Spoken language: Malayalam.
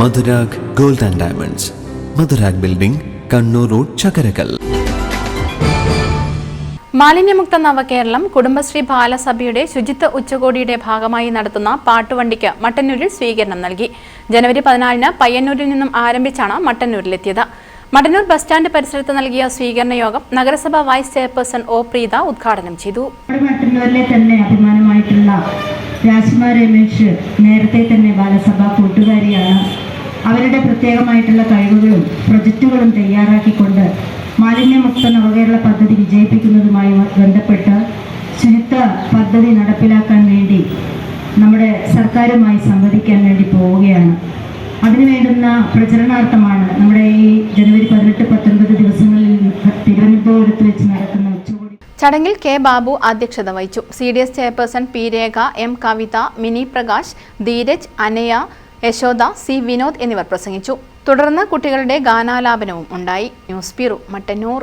Madhurag gold and diamonds. Madhurag building Kannur road Chakkarakkal. മാലിന്യമുക്ത നവകേരളം കുടുംബശ്രീ ബാലസഭയുടെ ശുചിത്വ ഉച്ചകോടിയുടെ ഭാഗമായി നടത്തുന്ന പാട്ടുവണ്ടിക്ക് മട്ടന്നൂരിൽ സ്വീകരണം നൽകി. ജനുവരി പതിനാലിന് പയ്യന്നൂരിൽ നിന്നും ആരംഭിച്ചാണ് മട്ടന്നൂരിലെത്തിയത്. മട്ടന്നൂർ ബസ് സ്റ്റാൻഡ് പരിസരത്ത് നൽകിയ സ്വീകരണ യോഗം നഗരസഭ വൈസ് ചെയർപേഴ്സൺ ഒ പ്രീത ഉദ്ഘാടനം ചെയ്തു. തന്നെ അഭിമാനമായിട്ടുള്ള രാജ്കുമാർ രമേശ് നേരത്തെ തന്നെ ബാലസഭ കൂട്ടുകാരിയാണ്. അവരുടെ പ്രത്യേകമായിട്ടുള്ള കഴിവുകളും പ്രൊജക്റ്റുകളും തയ്യാറാക്കിക്കൊണ്ട് മാലിന്യമുക്ത നവകേരള പദ്ധതി വിജയിപ്പിക്കുന്നതുമായി ബന്ധപ്പെട്ട് ശുചിത്വ പദ്ധതി നടപ്പിലാക്കാൻ വേണ്ടി നമ്മുടെ സർക്കാരുമായി സംവദിക്കാൻ വേണ്ടി പോവുകയാണ്. അതിനു വേണ്ടുന്ന പ്രചരണാർത്ഥമാണ് നമ്മുടെ ഈ ജനുവരി പതിനെട്ട് പത്തൊൻപത് ദിവസങ്ങളിൽ തിരുവനന്തപുരത്ത് വെച്ച് നടക്കുന്ന ചടങ്ങിൽ കെ ബാബു അധ്യക്ഷത വഹിച്ചു. C D S chairperson P Rekha M Kavitha Mini Prakash Dheeraj Anaya Yashoda C. Vinod എന്നിവർ പ്രസംഗിച്ചു. തുടർന്ന് കുട്ടികളുടെ ഗാനാലാപനവും ഉണ്ടായി. News bureau Mattannur.